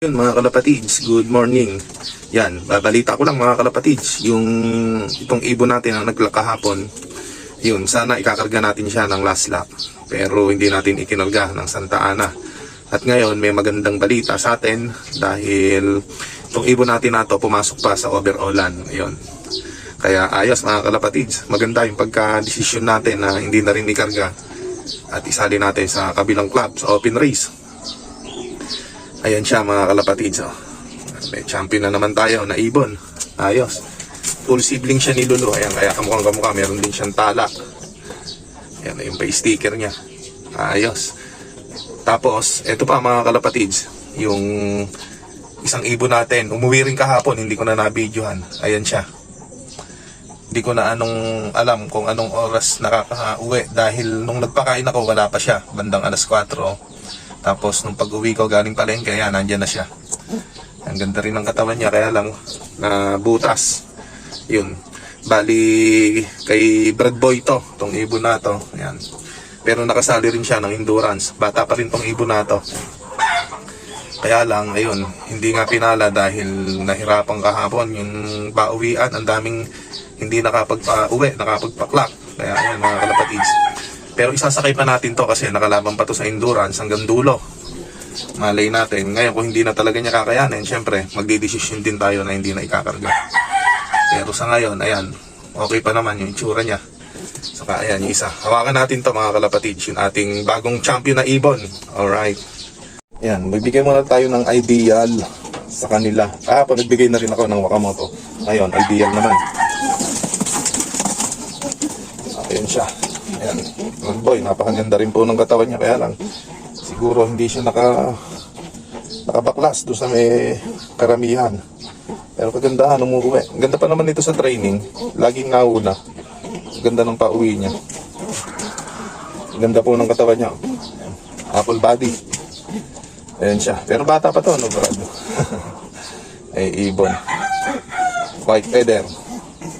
Yun mga kalapatids, good morning. Yan, babalita ko lang mga kalapatids, yung itong ibon natin ang naglakahapon, yun, sana ikakarga natin siya ng last lap. Pero hindi natin ikinarga ng Santa Ana. At ngayon, may magandang balita sa atin dahil itong ibon natin na to pumasok pa sa overallan. Ayun. Kaya ayos mga kalapatids, maganda yung pagka-desisyon natin na hindi na rin ikarga at isali natin sa kabilang club, sa open race. Ayan siya mga kalapatids. Oh. May champion na naman tayo na ibon. Ayos. Full sibling siya ni Lulu. Ayan, kaya kamukhang kamukha. Meron din siyang tala. Ayan, yung pa sticker niya. Ayos. Tapos, eto pa mga kalapatids. Yung isang ibon natin. Umuwi rin kahapon. Hindi ko na nabidyohan. Ayan siya. Hindi ko na anong alam kung anong oras nakaka-uwi. Dahil nung nagpakain ako, wala pa siya. Bandang alas 4. Tapos nung pag-uwi ko galing palengke, ayan, nandyan na siya. Ang ganda rin ng katawan niya, kaya lang na butas. Yun. Bali, kay Brad Boy to, tong ibon na to. Ayan. Pero nakasali rin siya ng endurance. Bata pa rin tong ibon na to. Kaya lang, ayun, hindi nga pinala dahil nahirapan kahapon yung pauwian. Ang daming hindi nakapagpa-uwi, nakapagpaklak. Kaya ayun, mga kalapatids. Pero isasakay pa natin to kasi nakalaban pa to sa endurance hanggang dulo. Malay natin. Ngayon kung hindi na talaga niya kakayanin, syempre, magdidesisyon din tayo na hindi na ikakarga. Pero sa ngayon, ayan, okay pa naman yung itsura niya. Saka ayan, yung isa. Hawakan natin to mga kalapatids, yung ating bagong champion na ibon. Alright. Ayan, magbigay muna tayo ng ideal sa kanila. Ah, nagbigay na rin ako ng Wakamoto. Ngayon, ideal naman. Ayan siya. Ayan. Good boy, napakaganda rin po ng katawan niya. Kaya lang, siguro hindi siya naka nakabaklas doon sa may karamihan. Pero kagandahan, umuwi. Ganda pa naman nito sa training. Laging nauna. Ganda ng pauwi niya. Ganda po ng katawan niya. Apple body. Ayan siya. Pero bata pa to, no, Brad? Ay, ibon. White feather.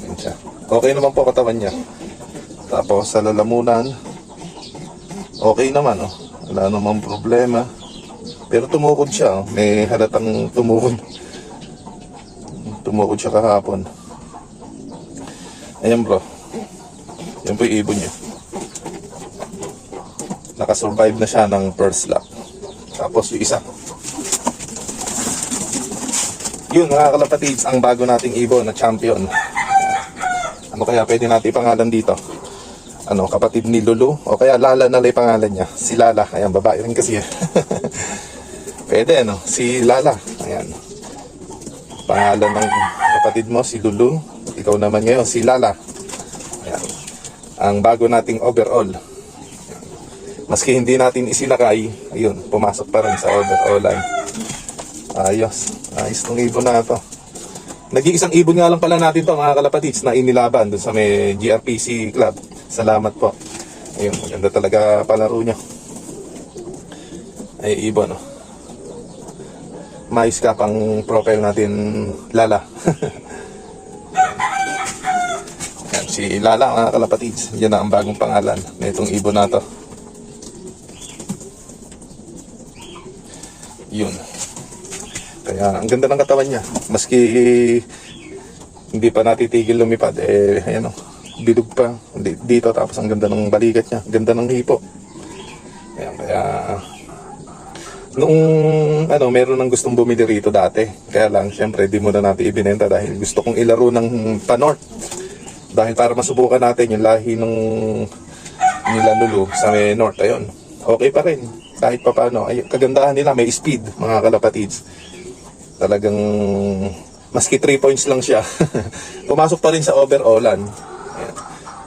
Ayan siya. Okay naman po katawan niya. Tapos sa lalamunan, okay naman, oh. Wala namang problema. Pero tumukod siya, oh. May halatang tumukod. Tumukod siya kahapon. Ayan bro. Yan po yung ibon niya. Nakasurvive na siya ng first lap. Tapos yung isa. Yun mga kalapatids, ang bago nating ibon na champion. Ano kaya pwede natin pangalan dito? Ano, kapatid ni Lulu, o kaya Lala na lang pangalan niya. Si Lala, ayan, babae rin kasi. Pwede, ano, si Lala, ayan. Pangalan ng kapatid mo, si Lulu. Ikaw naman ngayon, si Lala. Ayan. Ang bago nating overall. Maski hindi natin isinakay, ayun, pumasok pa rin sa overallan. Ayos, ayos tong ibon na to. Nag-iisang ibon nga lang pala natin to mga kalapatids na inilaban dun sa may GRPC club. Salamat po. Ayun, maganda talaga palaro niya. Ay, ibon, no? Mais ka pang profile natin, Lala. Yan, si Lala, mga kalapatids. Yan na ang bagong pangalan na itong ibon na to. Yun. Kaya, ang ganda ng katawan niya. Maski hindi pa natitigil lumipad, eh, ayan o, bilog pa. Di- dito tapos ang ganda ng balikat niya. Ganda ng hipo. Ayan, kaya nung ano meron nang gustong bumili rito dati. Kaya lang syempre di mo na natin ibinenta dahil gusto kong ilaro ng pa-north dahil para masubukan natin yung lahi ng nila Lulu sa may north. Ayun okay pa rin. Kahit pa paano. Ay kagandahan nila may speed mga kalapatids. Talagang maski 3 points lang siya. Pumasok pa rin sa overallan.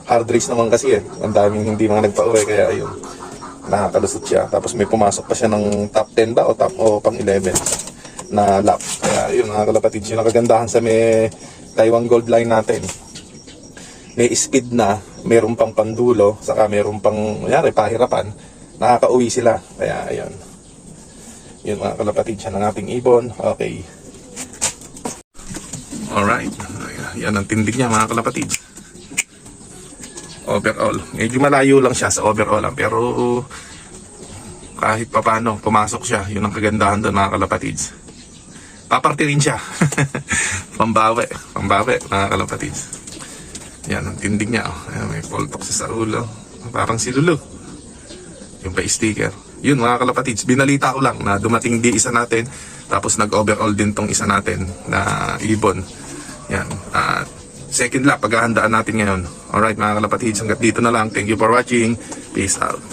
Hard race naman kasi eh. Ang daming hindi mga nagpa-uwi kaya ayun. Nakakalusot siya. Tapos may pumasok pa siya ng top 10 ba o top o pang 11 na lap. Kaya yun mga kalapatid yun ang kagandahan sa may Taiwan Gold Line natin. May speed na, meron pang pandulo, saka meron pang, yari, pahirapan. Nakakauwi sila. Kaya ayun. Yun mga kalapatid siya ng ating ibon. Okay. Alright. Yan ang tindig niya mga kalapatid overall. Medyo malayo lang siya sa overall lang, pero kahit papano pumasok siya, yun ang kagandahan doon mga kalapatids. paparte rin siya. pambawi, pambawi, mga kalapatids. Yan, ang tindig niya. Oh. Ayan, may poltok siya sa ulo. Parang si Lulu. Yung pa sticker. Yun mga kalapatids, binalita ko lang na dumating di isa natin. Tapos nag-overall din tong isa natin na ibon. Yan. At second lap, paghahandaan natin ngayon. Alright mga kalapatids, hanggat dito na lang. Thank you for watching. Peace out.